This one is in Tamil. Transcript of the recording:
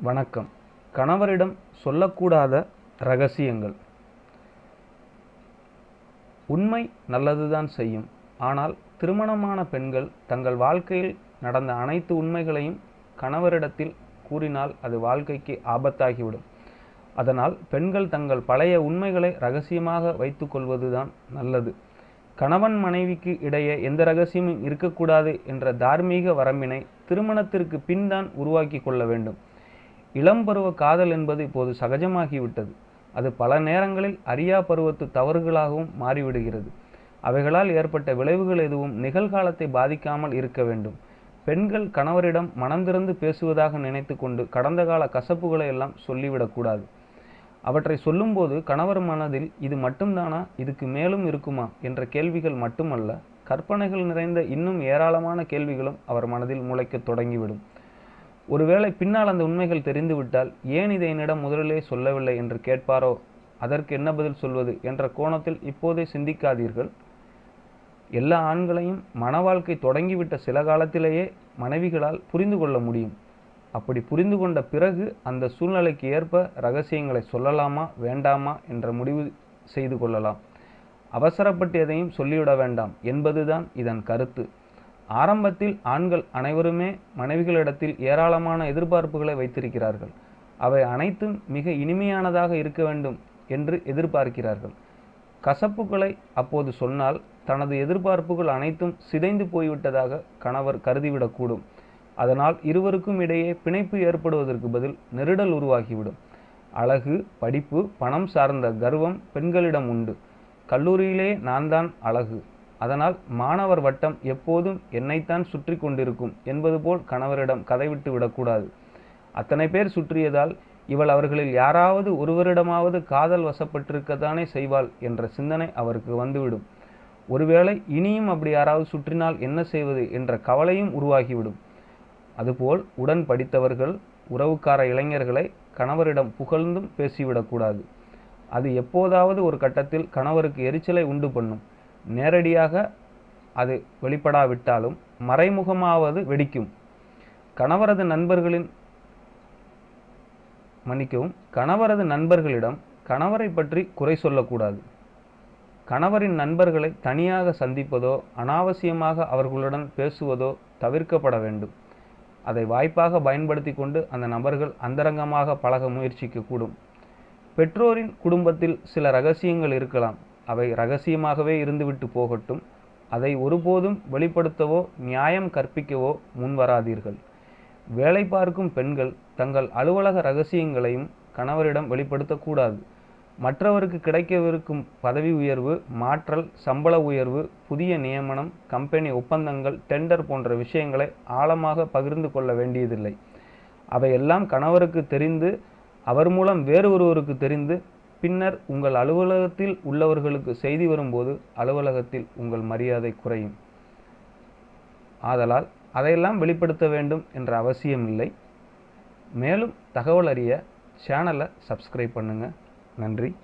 வணக்கம். கணவரிடம் சொல்லக்கூடாத ரகசியங்கள். உண்மை நல்லதுதான் செய்யும். ஆனால் திருமணமான பெண்கள் தங்கள் வாழ்க்கையில் நடந்த அனைத்து உண்மைகளையும் கணவரிடத்தில் கூறினால் அது வாழ்க்கைக்கு ஆபத்தாகிவிடும். அதனால் பெண்கள் தங்கள் பழைய உண்மைகளை ரகசியமாக வைத்துக்கொள்வதுதான் நல்லது. கணவன் மனைவிக்கு இடையே எந்த ரகசியமும் இருக்கக்கூடாது என்ற தார்மீக வரம்பினை திருமணத்திற்கு பின்தான் உருவாக்கி கொள்ள வேண்டும். இளம் பருவ காதல் என்பது இப்போது சகஜமாகிவிட்டது. அது பல நேரங்களில் அறியா பருவத்து தவறுகளாகவும் மாறிவிடுகிறது. அவைகளால் ஏற்பட்ட விளைவுகள் எதுவும் நிகழ்காலத்தை பாதிக்காமல் இருக்க வேண்டும். பெண்கள் கணவரிடம் மனந்திறந்து பேசுவதாக நினைத்து கொண்டு கடந்த கால கசப்புகளை எல்லாம் சொல்லிவிடக்கூடாது அவற்றை சொல்லும்போது கணவர் மனதில் இது மட்டும்தானா? இதுக்கு மேலும் இருக்குமா? என்ற கேள்விகள் மட்டுமல்ல கற்பனைகள் நிறைந்த இன்னும் ஏராளமான கேள்விகளும் அவர் மனதில் முளைக்கத் தொடங்கிவிடும். ஒருவேளை பின்னால் அந்த உண்மைகள் தெரிந்துவிட்டால் ஏன் இதை என்னிடம் முதலிலே சொல்லவில்லை என்று கேட்பாரோ? அதற்கு என்ன பதில் சொல்வது என்ற கோணத்தில் இப்போதே சிந்திக்காதீர்கள். எல்லா ஆண்களையும் மன வாழ்க்கை தொடங்கிவிட்ட சில காலத்திலேயே மனைவிகளால் புரிந்து கொள்ள முடியும். அப்படி புரிந்து கொண்ட பிறகு அந்த சூழ்நிலைக்கு ஏற்ப ரகசியங்களை சொல்லலாமா வேண்டாமா என்ற முடிவு செய்து கொள்ளலாம். அவசரப்பட்டு எதையும் சொல்லிவிட வேண்டாம் என்பதுதான் இதன் கருத்து. ஆரம்பத்தில் ஆண்கள் அனைவருமே மனைவிகளிடத்தில் ஏராளமான எதிர்பார்ப்புகளை வைத்திருக்கிறார்கள். அவை அனைத்தும் மிக இனிமையானதாக இருக்க வேண்டும் என்று எதிர்பார்க்கிறார்கள். கசப்புகளை அப்போது சொன்னால் தனது எதிர்பார்ப்புகள் அனைத்தும் சிதைந்து போய்விட்டதாக கணவர் கருதிவிடக்கூடும். அதனால் இருவருக்கும் இடையே பிணைப்பு ஏற்படுவதற்கு பதில் நெருடல் உருவாகிவிடும். அழகு படிப்பு பணம் சார்ந்த கர்வம் பெண்களிடம் உண்டு. கல்லூரியிலே நான் தான் அழகு. அதனால் மாணவர் வட்டம் எப்போதும் என்னைத்தான் சுற்றி கொண்டிருக்கும் என்பது போல் கணவரிடம் கதைவிட்டு விடக்கூடாது. அத்தனை பேர் சுற்றியதால் இவள் அவர்களில் யாராவது ஒருவரிடமாவது காதல் வசப்பட்டிருக்கத்தானே செய்வாள் என்ற சிந்தனை அவருக்கு வந்துவிடும். ஒருவேளை இனியும் அப்படி யாராவது சுற்றினால் என்ன செய்வது என்ற கவலையும் உருவாகிவிடும். அதுபோல் உடன் படித்தவர்கள் உறவுக்கார இளைஞர்களை கணவரிடம் புகழ்ந்தும் பேசிவிடக்கூடாது. அது எப்போதாவது ஒரு கட்டத்தில் கணவருக்கு எரிச்சலை உண்டு பண்ணும். நேரடியாக அது வெளிப்படாவிட்டாலும் மறைமுகமாவது வெடிக்கும். கணவரது நண்பர்களின் மன்னிக்கவும் கணவரது நண்பர்களிடம் கணவரை பற்றி குறை சொல்லக்கூடாது. கணவரின் நண்பர்களை தனியாக சந்திப்பதோ அனாவசியமாக அவர்களுடன் பேசுவதோ தவிர்க்கப்பட வேண்டும். அதை வாய்ப்பாக பயன்படுத்தி கொண்டு அந்த நபர்கள் அந்தரங்கமாக பழக முயற்சிக்கக்கூடும். பெற்றோரின் குடும்பத்தில் சில ரகசியங்கள் இருக்கலாம். அவை ரகசியமாகவே இருந்துவிட்டு போகட்டும். அதை ஒருபோதும் வெளிப்படுத்தவோ நியாயம் கற்பிக்கவோ முன்வராதீர்கள் வேலை பார்க்கும் பெண்கள் தங்கள் அலுவலக ரகசியங்களையும் கணவரிடம் வெளிப்படுத்தக்கூடாது மற்றவருக்கு கிடைக்கவிருக்கும் பதவி உயர்வு மாற்றல் சம்பள உயர்வு புதிய நியமனம் கம்பெனி ஒப்பந்தங்கள் டெண்டர் போன்ற விஷயங்களை ஆழமாக பகிர்ந்து கொள்ள வேண்டியதில்லை. அவையெல்லாம் கணவருக்கு தெரிந்து அவர் மூலம் வேறு ஒருவருக்கு தெரிந்து பின்னர் உங்கள் அலுவலகத்தில் உள்ளவர்களுக்கு செய்தி வரும்போது அலுவலகத்தில் உங்கள் மரியாதை குறையும். ஆதலால் அதையெல்லாம் வெளிப்படுத்த வேண்டும் என்ற அவசியம் இல்லை. மேலும் தகவல் அறிய சேனலை சப்ஸ்கிரைப் பண்ணுங்கள் நன்றி.